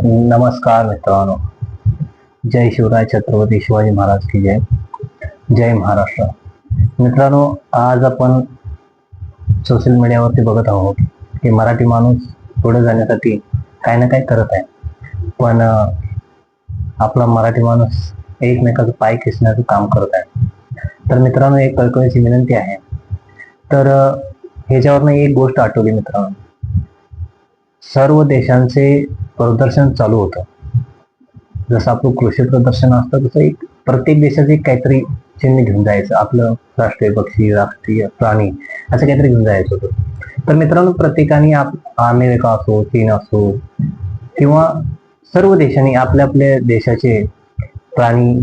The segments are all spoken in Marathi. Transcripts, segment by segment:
नमस्कार मित्रांनो. जय शिवराय छत्रपती शिवाजी महाराज की जय. जय महाराष्ट्र. मित्रांनो आज आपण सोशल मीडियावरती बघत आहोत की मराठी माणूस पुढे जाण्यासाठी काही ना काही करत आहे. पण आपला मराठी माणूस एकमेकाचं पाय खेचण्याचं काम करत आहे. तर मित्रांनो एक कळकळीची विनंती आहे. तर ह्याच्यावरनं एक गोष्ट आठवली मित्रांनो. सर्व देशांचे प्रदर्शन चालू होतं. जसं आपलं कृषी प्रदर्शन असतं तसं एक प्रत्येक देशाचे एक काहीतरी चिन्ह घेऊन जायचं. आपलं राष्ट्रीय पक्षी राष्ट्रीय प्राणी असं काहीतरी घेऊन जायचं होतं. तर मित्रांनो प्रत्येकाने आप अमेरिका असो चीन असो किंवा सर्व देशांनी आपल्या आपल्या देशाचे प्राणी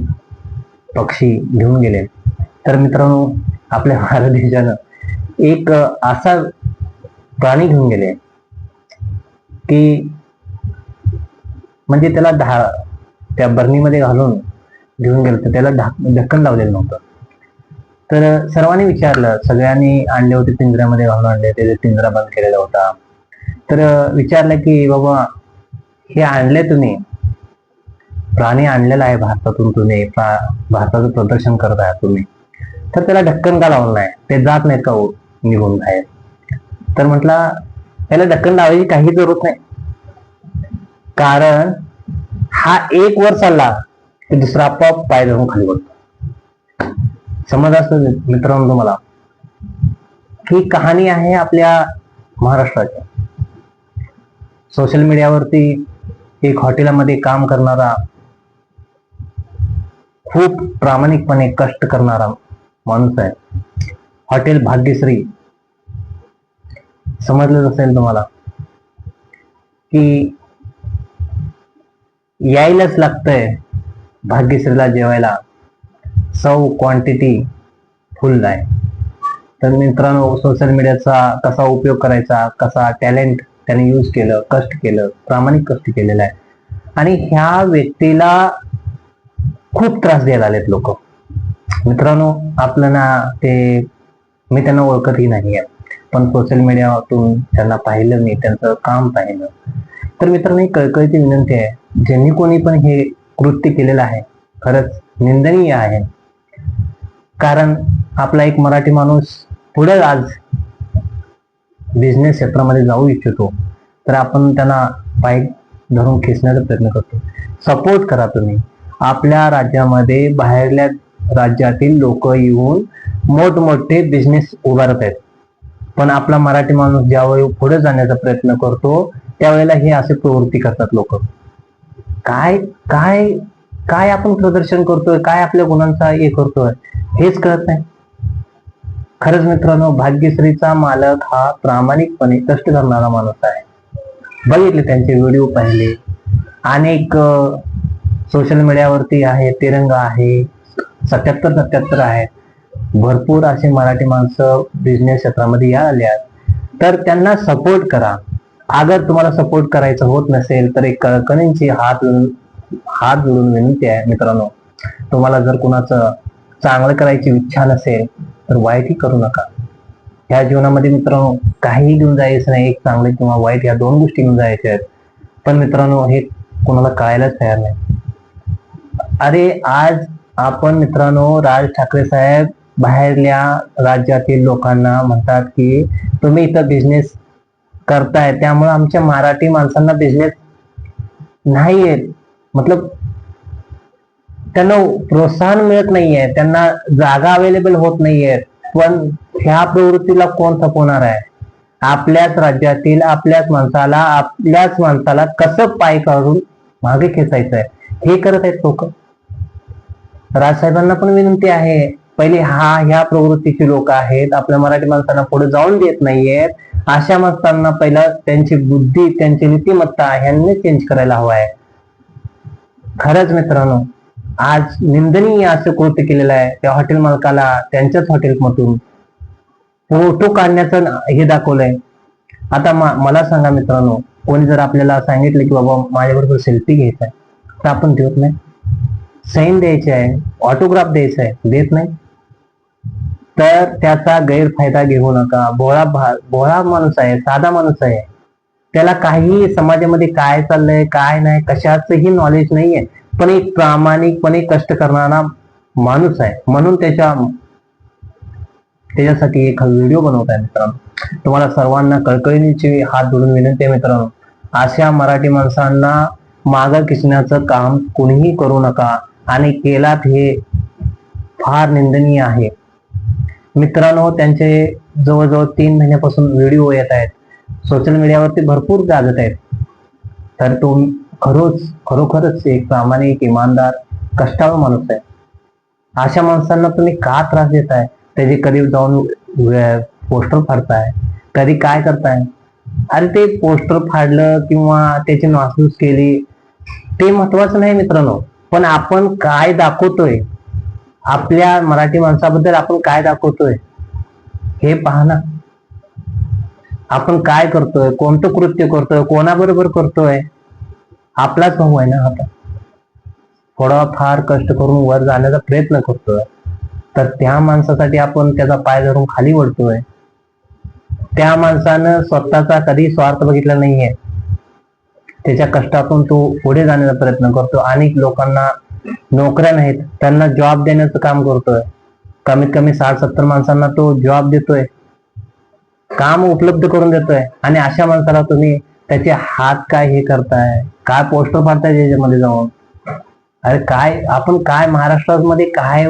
पक्षी घेऊन गेले. तर मित्रांनो आपल्या भारत देशानं एक असा प्राणी घेऊन गेले की म्हणजे त्याला ढा त्या बर्नीमध्ये घालून घेऊन गेलं तर त्याला ढक्कन लावलेलं नव्हतं. तर सर्वांनी विचारलं. सगळ्यांनी आणले होते पिंजऱ्यामध्ये घालून आणले त्याचा पिंजरा बंद केलेला होता. तर विचारलं की बाबा हे आणले तुम्ही? प्राणी आणलेला आहे भारतातून तुम्ही. भारताचं प्रदर्शन करत आहात तुम्ही. तर त्याला ढक्कन का लावलं नाही? ते जात नाहीत का हो? निघून बाहेर? तर म्हटला त्याला दक्कन लावायची काही जरूरत नाही. कारण हा एक वर चालला की दुसरा आपोआप पाय धरून खाली पडतो समज असं मित्रांनो तुम्हाला ही कहाणी आहे आपल्या महाराष्ट्राची. सोशल मीडियावरती एक हॉटेलमध्ये काम करणारा खूप प्रामाणिकपणे कष्ट करणारा माणूस आहे. हॉटेल भाग्यश्री. समजलं असेल तुम्हाला की यायलाच लागतंय भाग्यश्रीला जेवायला. सौ क्वांटिटी फुल आहे तर मित्रांनो सोशल मीडियाचा कसा उपयोग करायचा कसा टॅलेंट त्याने यूज केलं कष्ट केलं प्रामाणिक कष्ट केलेलं आहे. आणि ह्या व्यक्तीला खूप त्रास द्यायला आलेत लोक. मित्रांनो आपलं ना ते मी त्यांना ओळखतही नाही आहे पण सोशल मीडियातून त्यांना पाहिलं मी त्यांचं काम पाहिलं. तर मित्रांनो एक कळकळीची विनंती आहे ज्यांनी कोणी पण हे कृत्य केलेलं आहे खरंच निंदनीय आहे. कारण आपला एक मराठी माणूस पुढे आज बिझनेस क्षेत्रामध्ये जाऊ इच्छितो तर आपण त्यांना बाईक धरून खेचण्याचा प्रयत्न करतो. सपोर्ट करा तुम्ही. आपल्या राज्यामध्ये बाहेरल्या राज्यातील लोक येऊन मोठमोठे बिझनेस उभारत आहेत. पण आपला मराठी माणूस ज्यावेळी पुढे जाण्याचा प्रयत्न करतो त्यावेळेला हे असे प्रवृत्ती करतात लोक. काय काय काय आपण प्रदर्शन करतोय काय आपल्या गुणांचा हे करतोय हेच कळत नाही. खरंच मित्रांनो भाग्यश्रीचा मालक हा प्रामाणिकपणे कष्ट करणारा माणूस आहे. बघितले त्यांचे व्हिडिओ पाहिले. अनेक सोशल मीडियावरती आहे तिरंगा आहे सत्याहत्तर सत्याहत्तर आहेत. भरपूर असे मराठी माणसं बिझनेस क्षेत्रामध्ये या आल्यात. तर त्यांना सपोर्ट करा. अगर तुम्हाला सपोर्ट करायचं होत नसेल तर एक कळकणींची हात हात जोडून विनंती आहे मित्रांनो. तुम्हाला जर कुणाचं चांगलं करायची इच्छा नसेल तर वाईटही करू नका. ह्या जीवनामध्ये मित्रांनो काहीही घेऊन जायचं नाही. एक चांगलं किंवा वाईट या दोन गोष्टी घेऊन जायच्या आहेत. पण मित्रांनो हे कोणाला कळायलाच तयार नाही. अरे आज आपण मित्रांनो राज ठाकरे साहेब बाहेरल्या राज्यातील लोकांना म्हणतात की तुम्ही इथं बिझनेस करताय. त्यामुळे आमच्या मराठी माणसांना बिझनेस नाही येत मतलब त्यांना प्रोत्साहन मिळत नाहीये. त्यांना जागा अवेलेबल होत नाहीये. पण ह्या प्रवृत्तीला कोण थपवणार आहे? आपल्याच राज्यातील आपल्याच माणसाला आपल्याच माणसाला कसं पाय काढून मागे खेचायचं आहे हे करत आहेत लोक. राजसाहेबांना पण विनंती आहे. पहिले हा ह्या प्रवृत्तीचे लोक आहेत. आपल्या मराठी माणसांना पुढे जाऊन देत नाहीयेत. अशा माणसांना पहिला त्यांची बुद्धी त्यांची नीतिमत्ता ह्यांनी चेंज करायला हवा आहे. खरंच मित्रांनो आज निंदनीय असं कृत्य केलेलं आहे त्या हॉटेल मालकाला त्यांच्याच हॉटेलमधून फोटो काढण्याचं हे दाखवलंय. आता मला सांगा मित्रांनो कोणी जर आपल्याला सांगितलं की बाबा माझ्याबरोबर सेल्फी घ्यायचा आहे तर आपण देत नाही. सैन द्यायचे आहे ऑटोग्राफ द्यायचा आहे देत नाही. तर त्याचा गैरफायदा घेऊ नका. भोळा भा- भोळा माणूस आहे साधा माणूस आहे. त्याला काही समाजामध्ये काय चाललंय काय नाही कशाचंही नॉलेज नाहीये. पण एक प्रामाणिकपणे कष्ट करणारा माणूस आहे. म्हणून त्याच्या त्याच्यासाठी एक व्हिडिओ बनवत आहे मित्रांनो. तुम्हाला सर्वांना कळकळीची हात जोडून विनंती आहे मित्रांनो. अशा मराठी माणसांना मागं किसण्याचं काम कोणीही करू नका. आणि केलात हे फार निंदनीय आहे. मित्रांनो त्यांचे जवळजवळ तीन महिन्यापासून व्हिडिओ येत आहेत. सोशल मीडियावरती भरपूर गाजत आहेत. तर तो खरोच खरोखरच एक प्रामाणिक इमानदार कष्टाळू माणूस आहे. अशा माणसांना तुम्ही का त्रास देताय? त्याचे कधी जाऊन पोस्टर फाडताय? कधी काय करताय? अरे ते पोस्टर फाडलं किंवा त्याची नासूस केली ते महत्वाचं नाही मित्रांनो. पण आपण काय दाखवतोय? आपल्या मराठी माणसाबद्दल आपण काय दाखवतोय? हे पहा ना. आपण काय करतोय? कोणतं कृत्य करतोय? कोणाबरोबर करतोय? आपलाच भाऊ आहे ना आता थोडा फार कष्ट करून वर जाण्याचा प्रयत्न करतोय. तर त्या माणसासाठी आपण त्याचा पाय धरून खाली वळतोय. त्या माणसानं स्वतःचा कधी स्वार्थ बघितला नाहीये. त्याच्या कष्टातून तो पुढे जाण्याचा प्रयत्न करतो. अनेक लोकांना नोकऱ्या नाहीत. त्यांना जॉब देण्याचं काम करतोय. कमीत कमी साठ सत्तर माणसांना तो जॉब देतोय. काम उपलब्ध करून देतोय. आणि अशा माणसाला तुम्ही त्याचे हात काय हे करताय? काय पोस्टर फाडताय त्याच्यामध्ये जाऊन? अरे काय आपण काय महाराष्ट्रामध्ये काय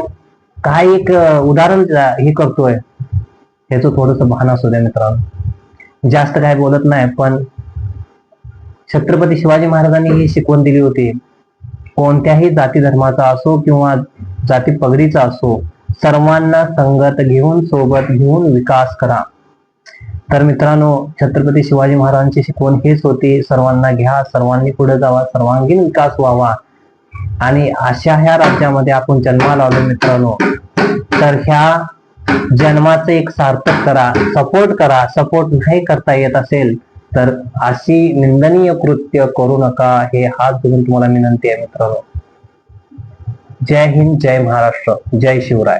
काय एक उदाहरण हे करतोय? ह्याचं थोडस भान असू द्या मित्रांनो. जास्त काय बोलत नाही पण छत्रपती शिवाजी महाराजांनी ही शिकवण दिली होती. कोणत्याही जाती धर्माचा असो किंवा जाती पगडीचा असो सर्वांना संगत घेऊन सोबत घेऊन विकास करा. तर मित्रांनो छत्रपती शिवाजी महाराजांची शिकवण हेच होती सर्वांना घ्या सर्वांनी पुढे जावा सर्वांगीण विकास व्हावा. आणि अशा ह्या राज्यामध्ये आपण जन्माला आलो मित्रांनो तर ह्या जन्माचं एक सार्थक करा सपोर्ट करा सपोर्ट नाही करता येत असेल तर अशी निंदनीय कृत्य करू नका हे हात जोडून तुम्हाला विनंती आहे मित्रांनो. जय हिंद जय महाराष्ट्र जय शिवराय.